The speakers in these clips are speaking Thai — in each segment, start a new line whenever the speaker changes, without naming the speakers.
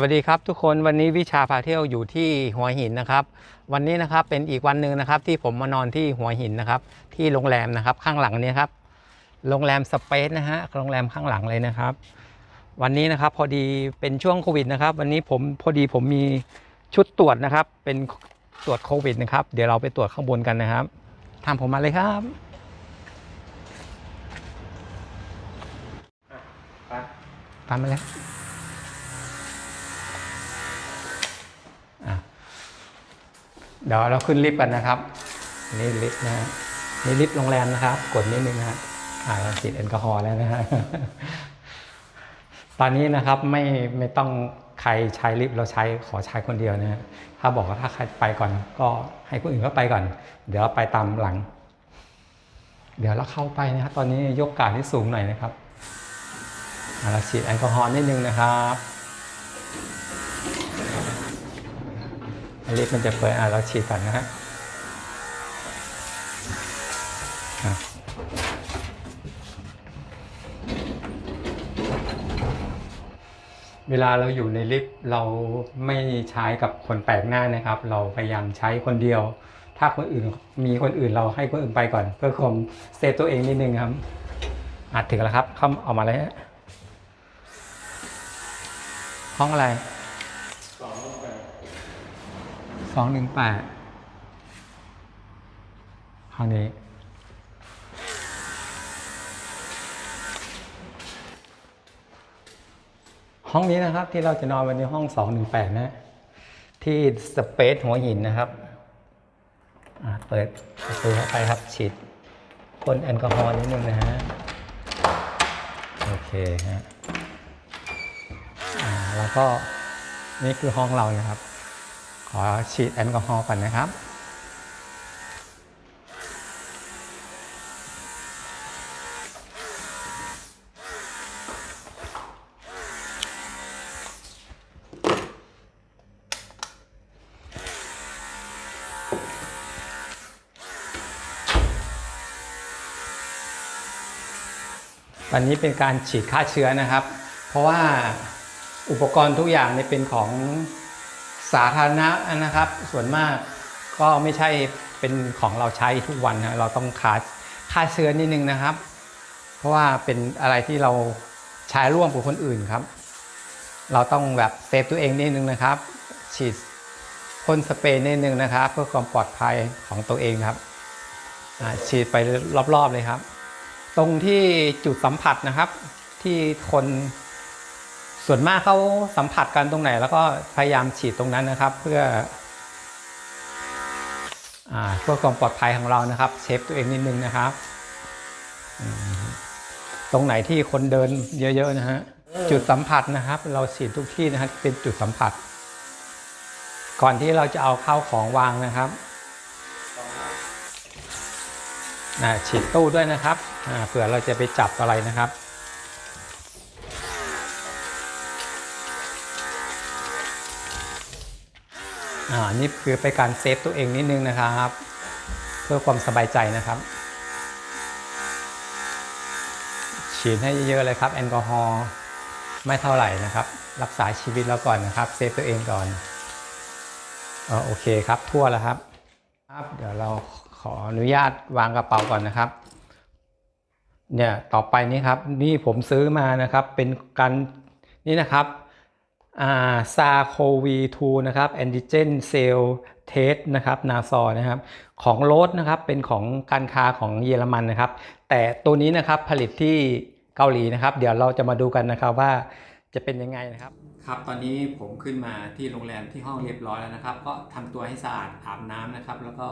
วัสดีครับทุกคนวันนี้วิชาพาเที่ยวอยู่ที่หัวหินนะครับ วันนี้นะครับเป็นอีกวันหนึ่งนะครับ ที่ผมมานอนที่หัวหินนะครับ ที่โรงแรมนะครับข้างหลังเนี้ครับโรงแรมสเปซนะฮะโรงแรมข้างหลังเลยนะครับ วันนี้นะครับพอดีเป็นช่วงโควิดนะครับ วันนี้ผมพอดีผมมีชุดตรวจนะครับ เป็นตรวจโควิดนะครับ เดี๋ยวเราไปตรวจข้างบนกันนะครับตามผมมาเลยครับตามมาเลย เดี๋ยวเราขึ้นลิฟต์กันนะครับ นี่ลิฟต์นะฮะนี่ลิฟต์โรงแรมนะครับ กดนิดนึงนะครับอ่าฉีดแอลกอฮอล์แล้วนะฮะตอนนี้นะครับไม่ไม่ต้องใครใช้ลิฟต์เราใช้ขอใช้คนเดียวนะฮะถ้าบอกว่าถ้าใครไปก่อน ก็ให้คนอื่นก็ไปก่อน เดี๋ยวเราไปตามหลัง เดี๋ยวเราเข้าไปนะครับตอนนี้ยกกาดที่สูงหน่อยนะครับอ่าเราฉีดแอลกอฮอล์นิดนึงนะครับ ลิฟต์มันจะเปิดอะเราฉีดก่อนนะฮะเวลาเราอยู่ในลิฟต์เราไม่ใช้กับคนแปลกหน้านะครับ เราพยายามใช้คนเดียว ถ้าคนอื่นมีคนอื่นเราให้คนอื่นไปก่อน เพื่อคมเซฟตัวเองนิดนึงครับอาจถึงแล้วครับเข้าออกมาเลยฮะห้องอะไร สองหนึ่งแปดห้องนี้ห้องนี้นะครับที่เราจะนอนวันนี้ห้องสองหนึ่งแปดนะ ที่สเปซหัวหินนะครับ เปิดประตูเข้าไปครับฉีดพ่นแอลกอฮอล์นิดนึงนะฮะ โอเคฮะแล้วก็นี่คือห้องเรานะครับ อฉีดแอลกอฮอล์ก่อนนะครับตอนนี้เป็นการฉีดฆ่าเชื้อนะครับ เพราะว่าอุปกรณ์ทุกอย่างเนี่ยเป็นของ สาธารณะนะครับ ส่วนมากก็ไม่ใช่เป็นของเราใช้ทุกวันนะเราต้องฆ่าฆ่าเชื้อนิดนึงนะครับ เพราะว่าเป็นอะไรที่เราใช้ร่วมกับคนอื่นครับ เราต้องแบบเซฟตัวเองนิดนึงนะครับ ฉีดพ่นสเปรย์นิดนึงนะครับ เพื่อความปลอดภัยของตัวเองครับฉีดไปรอบๆเลยครับ ตรงที่จุดสัมผัสนะครับ ที่คน ส่วนมากเขาสัมผัสกันตรงไหน แล้วก็พยายามฉีดตรงนั้นนะครับ เพื่ออ่าเพื่อความปลอดภัยของเรานะครับ เชฟตัวเองนิดนึงนะครับ ตรงไหนที่คนเดินเยอะ ๆ นะฮะจุดสัมผัสนะครับ เราฉีดทุกที่นะครับเป็นจุดสัมผัส ก่อนที่เราจะเอาเข้าของวางนะครับฉีดตู้ด้วยนะครับเผื่อเราจะไปจับอะไรนะครับ อ่านี่คือไปนการเซฟตัวเองนิดนึงนะครับ เพื่อความสบายใจนะครับ ฉีดให้เยอะๆเลยครับ แอลกอฮอล์ไม่เท่าไหร่นะครับ รักษาชีวิตเราก่อนนะครับ เซฟตัวเองก่อนอ่าโอเคครับ ทั่วแล้วครับครับเดี๋ยวเราขออนุญาตวางกระเป๋าก่อนนะครับเนี่ยต่อไปนี้ครับ นี่ผมซื้อมานะครับ เป็นการนี่นะครับ ซาโควี2นะครับแอนติเจนเซลเทสนะครับนาซอนะครับของโรสนะครับเป็นของการค้าของเยอรมันนะครับ แต่ตัวนี้นะครับผลิตที่เกาหลีนะครับ เดี๋ยวเราจะมาดูกันนะครับว่าจะเป็นยังไงนะครับ ครับตอนนี้ผมขึ้นมาที่โรงแรมที่ห้องเรียบร้อยแล้วนะครับ ก็ทำตัวให้สะอาดอาบน้ำนะครับ แล้วก็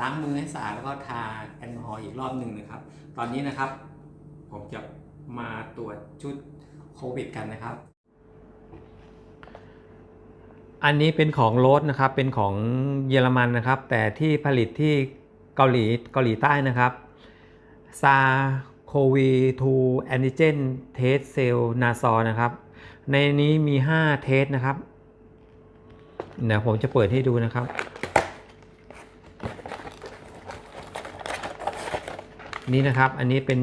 ล้างมือให้สะอาดแล้วก็ทาแอลกอฮอล์อีกรอบหนึ่งนะครับ ตอนนี้นะครับ ผมจะมาตรวจชุดโควิดกันนะครับ อันนี้เป็นของโรสนะครับ เป็นของเยอรมันนะครับ แต่ที่ผลิตที่เกาหลีเกาหลีใต้นะครับซาโควี2แอนติเจนเทสเซลนาซอนะครับ ในนี้มี 5 เทสนะครับเดี๋ยวผมจะเปิดให้ดูนะครับ นี่นะครับ อันนี้เป็น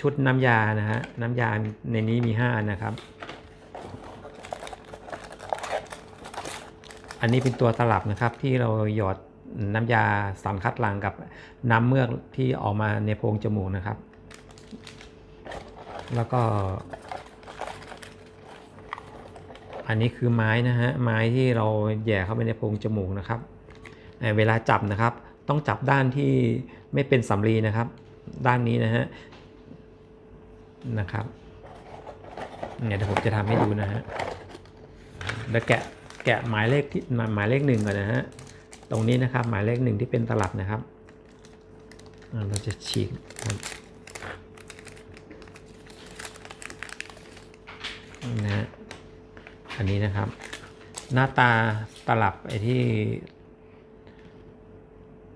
ชุดน้ำยานะฮะ น้ำยาในนี้มี 5 นะครับ อันนี้เป็นตัวตลับนะครับที่เราหยอดน้ำยาสารคัดหลั่งกับน้ำเมือกที่ออกมาในโพรงจมูกนะครับ แล้วก็ อันนี้คือไม้นะฮะไม้ที่เราแย่เข้าไปในโพรงจมูกนะครับ เวลาจับนะครับ ต้องจับด้านที่ไม่เป็นสำลีนะครับ ด้านนี้นะฮะนะครับเนี่ยเดี๋ยวผมจะทำให้ดูนะฮะเดี๋ยวแกะ แกะหมายเลขที่หมายเลขหนึ่งก่อนนะฮะตรงนี้นะครับหมายเลขหนึ่งที่เป็นตลับนะครับเราจะฉีกนะฮะอันนี้นะครับ หน้าตาตลับไอ้ที่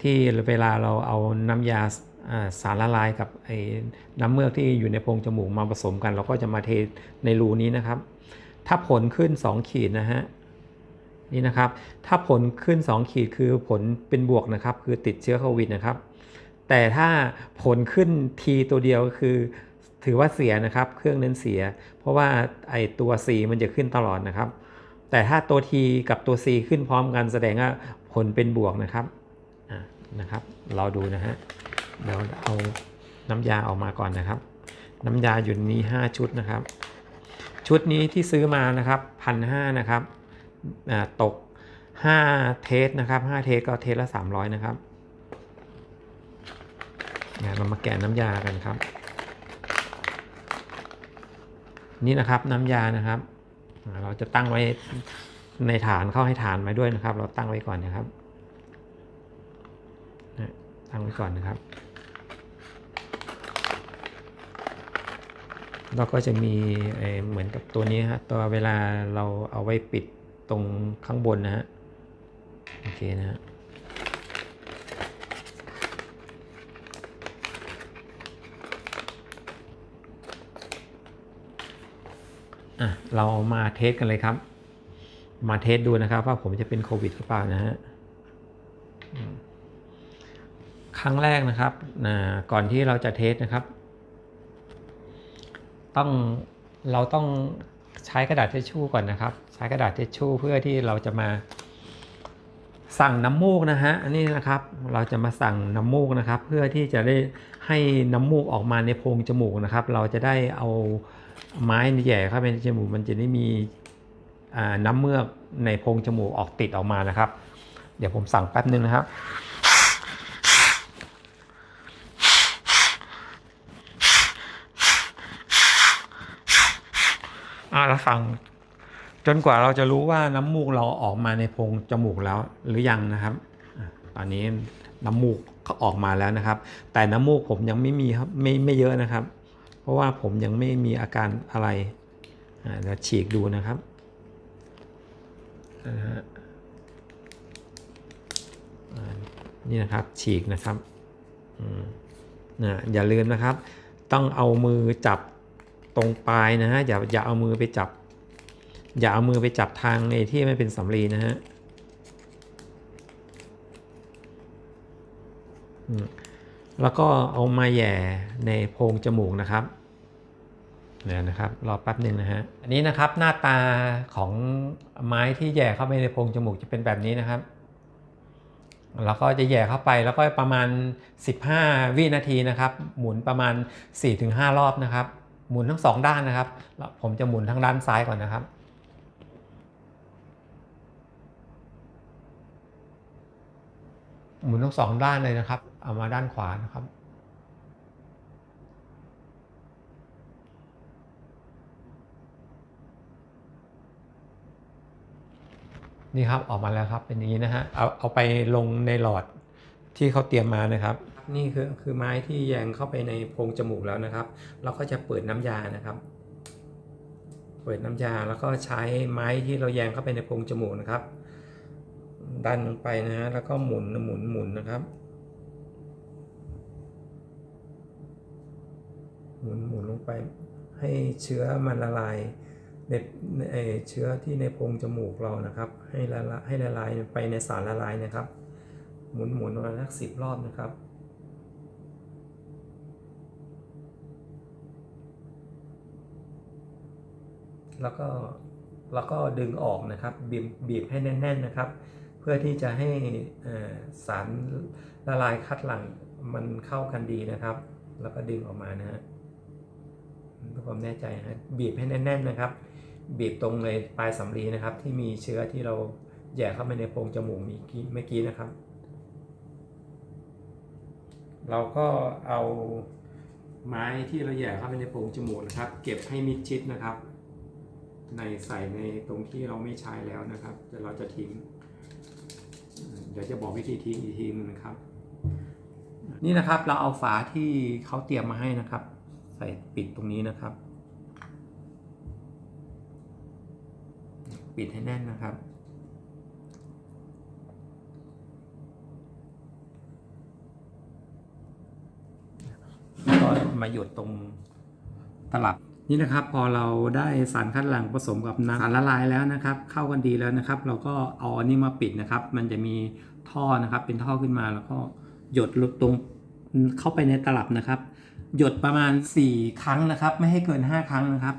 ที่เวลาเราเอาน้ำยาอ่าสารละลายกับไอ้น้ำเมือกที่อยู่ในโพรงจมูกมาผสมกัน เราก็จะมาเทในรูนี้นะครับ ถ้าผลขึ้น 2 ขีดนะฮะ นี่นะครับ ถ้าผลขึ้น 2 ขีดคือผลเป็นบวกนะครับ คือติดเชื้อโควิดนะครับ แต่ถ้าผลขึ้นทีตัวเดียวก็คือ ถือว่าเสียนะครับ เครื่องนั้นเสีย เพราะว่าไอตัว C มันจะขึ้นตลอดนะครับ แต่ถ้าตัว T กับตัว C ขึ้นพร้อมกันแสดงว่าผลเป็นบวกนะครับอะนะครับ เราดูนะฮะ เดี๋ยวเอาน้ำยาออกมาก่อนนะครับ น้ำยาอยู่นี้ 5 ชุดนะครับ ชุดนี้ที่ซื้อมานะครับพันห้านะครับ ตก 5 เทสนะครับ 5 เทสก็เทสละ 300 นะครับเรามาแกะน้ำยากันครับ นี่นะครับน้ำยานะครับ เราจะตั้งไว้ในฐานเข้าให้ฐานมาด้วยนะครับ เราตั้งไว้ก่อนนะครับตั้งไว้ก่อนนะครับ เราก็จะมีเเหมือนกับตัวนี้ฮะตัวเวลาเราเอาไว้ปิด ตรงข้างบนนะฮะ โอเคนะฮะอะเรามาเทสกันเลยครับ มาเทสดูนะครับว่าผมจะเป็นโควิดหรือเปล่านะฮะครั้งแรกนะครับก่อนที่เราจะเทสนะครับ ต้องเราต้อง ใช้กระดาษทิชชู่ก่อนนะครับ ใช้กระดาษทิชชู่เพื่อที่เราจะมา สั่งน้ำมูกนะฮะอันนี้นะครับ เราจะมาสั่งน้ำมูกนะครับ เพื่อที่จะได้ให้น้ำมูกออกมาในโพรงจมูกนะครับ เราจะได้เอาไม้แหย่เข้าไปในจมูกมันจะได้มีน้ำเมือกในโพรงจมูกออกติดออกมานะครับ เดี๋ยวผมสั่งแป๊บนึงนะครับ อ่าเราฟัง จนกว่าเราจะรู้ว่าน้ำมูกเราออกมาในโพรงจมูกแล้วหรือยังนะครับตอนนี้น้ำมูกก็ออกมาแล้วนะครับ แต่น้ำมูกผมยังไม่มีครับไม่ไม่เยอะนะครับ เพราะว่าผมยังไม่มีอาการอะไรเดี๋ยวฉีกดูนะครับนี่นะครับฉีกนะครับนะอย่าลืมนะครับ ต้องเอามือจับ ตรงปลายนะฮะอย่าอย่าเอามือไปจับ อย่าเอามือไปจับทางในที่ไม่เป็นสำลีนะฮะแล้วก็เอามาแย่ในโพรงจมูกนะครับเนี่ยนะครับรอแป๊บหนึ่งนะฮะอันนี้นะครับหน้าตาของไม้ที่แย่เข้าไปในโพรงจมูกจะเป็นแบบนี้นะครับแล้วก็จะแย่เข้าไปแล้วก็ประมาณ 15 วินาทีนะครับ หมุนประมาณ 4-5 รอบนะครับ หมุนทั้งสองด้านนะครับแล้วผมจะหมุนทั้งด้านซ้ายก่อนนะครับ หมุนทั้งสองด้านเลยนะครับ เอามาด้านขวานะครับ นี่ครับออกมาแล้วครับเป็นอย่างนี้นะฮะ เอาเอาไปลงในหลอดที่เขาเตรียมมานะครับ นี่คือคือไม้ที่แยงเข้าไปในโพรงจมูกแล้วนะครับ เราก็จะเปิดน้ำยานะครับ เปิดน้ำยาแล้วก็ใช้ไม้ที่เราแยงเข้าไปในโพรงจมูกนะครับ ดันลงไปนะฮะแล้วก็หมุนหมุนหมุนนะครับหมุนหมุนลงไปให้เชื้อมันละลายในในเอ่อเชื้อที่ในโพรงจมูกเรานะครับ ให้ละลายให้ละลายไปในสารละลายนะครับ หมุนหมุนประมาณสักสิบรอบนะครับ แล้วก็แล้วก็ดึงออกนะครับบีบบีบให้แน่น ๆนะครับ เพื่อที่จะให้สารละลายคัดหลั่งมันเข้ากันดีนะครับ แล้วก็ดึงออกมานะฮะเพื่อความแน่ใจนะฮะบีบให้แน่น ๆนะครับ บีบตรงในปลายสำลีนะครับ ที่มีเชื้อที่เราแย่เข้าไปในโพรงจมูกเมื่อกี้เมื่อกี้นะครับ เราก็เอาไม้ที่เราแย่เข้าไปในโพรงจมูกนะครับ เก็บให้มิดชิดนะครับ ในใส่ในตรงที่เราไม่ใช้แล้วนะครับแต่เราจะทิ้ง เดี๋ยวจะบอกวิธีทิ้งอีกทีนึงนะครับ นี่นะครับเราเอาฝาที่เขาเตรียมมาให้นะครับ ใส่ปิดตรงนี้นะครับ ปิดให้แน่นนะครับแล้วก็มาหยุดตรงตลับ นี่นะครับพอเราได้สารคัดหลั่งผสมกับน้ำสารละลายแล้วนะครับ เข้ากันดีแล้วนะครับ เราก็เอาอันนี้มาปิดนะครับ มันจะมีท่อนะครับ เป็นท่อขึ้นมาแล้วก็หยดลงตรงเข้าไปในตลับนะครับ หยดประมาณ 4 ครั้งนะครับ ไม่ให้เกิน 5 ครั้งนะครับ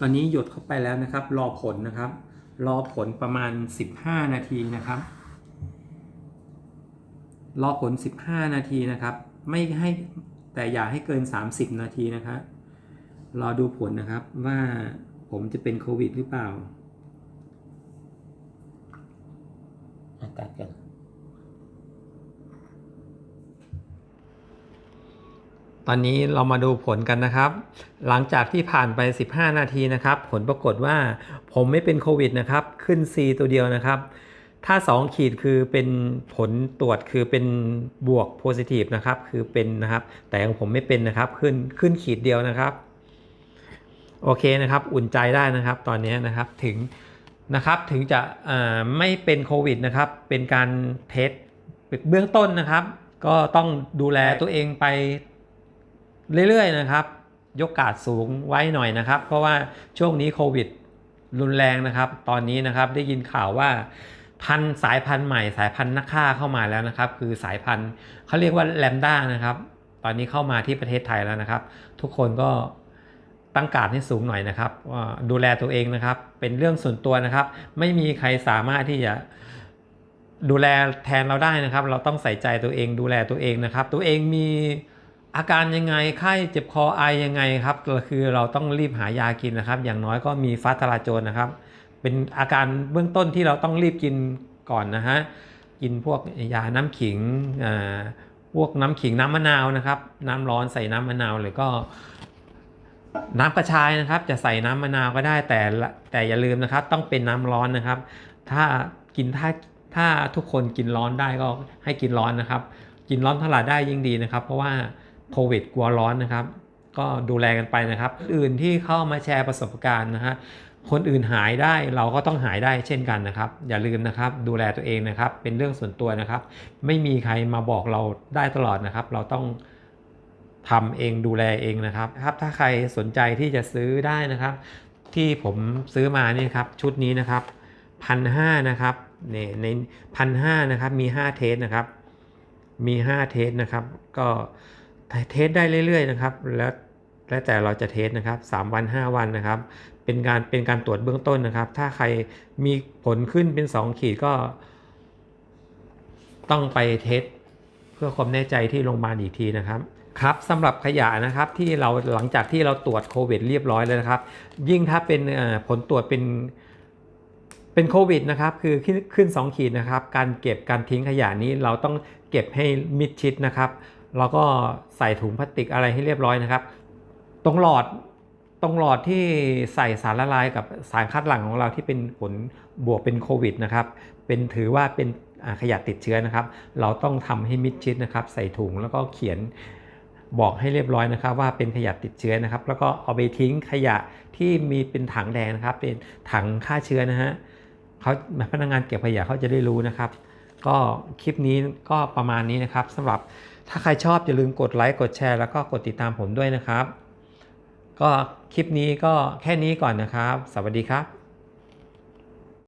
ตอนนี้หยดเข้าไปแล้วนะครับ รอผลนะครับ รอผลประมาณ 15 นาทีนะครับ รอผล 15 นาทีนะครับ ไม่ให้แต่อย่าให้เกิน 30 นาทีนะครับรอดูผลนะครับว่าผมจะเป็นโควิดหรือเปล่า
อากาศกัน
ตอนนี้เรามาดูผลกันนะครับ หลังจากที่ผ่านไป 15 นาทีนะครับ ผลปรากฏว่าผมไม่เป็นโควิดนะครับ ขึ้น C ตัวเดียวนะครับ ถ้า 2 ขีดคือเป็นผลตรวจคือเป็นบวกโพซิทีฟนะครับ คือเป็นนะครับ แต่ของผมไม่เป็นนะครับ ขึ้นขึ้นขีดเดียวนะครับ โอเคนะครับ อุ่นใจได้นะครับ ตอนนี้นะครับ ถึงนะครับ ถึงจะไม่เป็นโควิดนะครับ เป็นการเทสเบื้องต้นนะครับ ก็ต้องดูแลตัวเองไป เรื่อยๆนะครับ ยกกาดสูงไว้หน่อยนะครับ เพราะว่าช่วงนี้โควิดรุนแรงนะครับ ตอนนี้นะครับได้ยินข่าวว่าพันสายพันธุ์ใหม่สายพันธุ์นักฆ่าเข้ามาแล้วนะครับ คือสายพันธุ์เขาเรียกว่าแลมด้านะครับ ตอนนี้เข้ามาที่ประเทศไทยแล้วนะครับ ทุกคนก็ตั้งการให้สูงหน่อยนะครับดูแลตัวเองนะครับ เป็นเรื่องส่วนตัวนะครับ ไม่มีใครสามารถที่จะดูแลแทนเราได้นะครับ เราต้องใส่ใจตัวเองดูแลตัวเองนะครับ ตัวเองมี อาการยังไงไข้เจ็บคอไอยังไงครับก็คือเราต้องรีบหายากินนะครับ อย่างน้อยก็มีฟ้าทาราโจนนะครับ เป็นอาการเบื้องต้นที่เราต้องรีบกินก่อนนะฮะกินพวกยาน้ำขิงอ่าพวกน้ำขิงน้ำมะนาวนะครับ น้ำร้อนใส่น้ำมะนาวเลยก็น้ำกระชายนะครับ จะใส่น้ำมะนาวก็ได้แต่แต่อย่าลืมนะครับ ต้องเป็นน้ำร้อนนะครับ ถ้ากินถ้าถ้าทุกคนกินร้อนได้ก็ให้กินร้อนนะครับ กินร้อนเท่าไหร่ได้ยิ่งดีนะครับ เพราะว่า โควิดกลัวร้อนนะครับ ก็ดูแลกันไปนะครับ อื่นที่เข้ามาแชร์ประสบการณ์นะฮะคนอื่นหายได้เราก็ต้องหายได้เช่นกันนะครับ อย่าลืมนะครับ ดูแลตัวเองนะครับ เป็นเรื่องส่วนตัวนะครับ ไม่มีใครมาบอกเราได้ตลอดนะครับ เราต้องทำเองดูแลเองนะครับครับถ้าใครสนใจที่จะซื้อได้นะครับ ที่ผมซื้อมานี่ครับชุดนี้นะครับพันห้านะครับเนี่ยในพันห้านะครับมี 5 เทสนะครับ มี 5 เทสนะครับ ก็ เทสได้เรื่อยๆนะครับ แล้วแล้วแต่เราจะเทสนะครับ 3 วัน 5 วันนะครับ เป็นการเป็นการตรวจเบื้องต้นนะครับ ถ้าใครมีผลขึ้นเป็น 2 ขีดก็ ต้องไปเทสเพื่อความแน่ใจที่โรงพยาบาลอีกทีนะครับครับสำหรับขยะนะครับที่เราหลังจากที่เราตรวจโควิดเรียบร้อยแล้วนะครับ ยิ่งถ้าเป็นผลตรวจเป็นเป็นโควิดนะครับคือขึ้นขึ้น 2 ขีดนะครับ การเก็บการทิ้งขยะนี้เราต้องเก็บให้มิดชิดนะครับ แล้วก็ใส่ถุงพลาสติกอะไรให้เรียบร้อยนะครับ ตรงหลอดตรงหลอดที่ใส่สารละลายกับสารคัดหลั่งของเราที่เป็นผลบวกเป็นโควิดนะครับ เป็นถือว่าเป็นขยะติดเชื้อนะครับ เราต้องทำให้มิดชิดนะครับ ใส่ถุงแล้วก็เขียนบอกให้เรียบร้อยนะครับ ว่าเป็นขยะติดเชื้อนะครับ แล้วก็เอาไปทิ้งขยะที่มีเป็นถังแดงนะครับ เป็นถังฆ่าเชื้อนะฮะเขาพนักงานเก็บขยะเขาจะได้รู้นะครับ ก็คลิปนี้ก็ประมาณนี้นะครับสำหรับ ถ้าใครชอบอย่าลืมกดไลค์กดแชร์แล้วก็กดติดตามผมด้วยนะครับ ก็คลิปนี้ก็แค่นี้ก่อนนะครับ สวัสดีครับ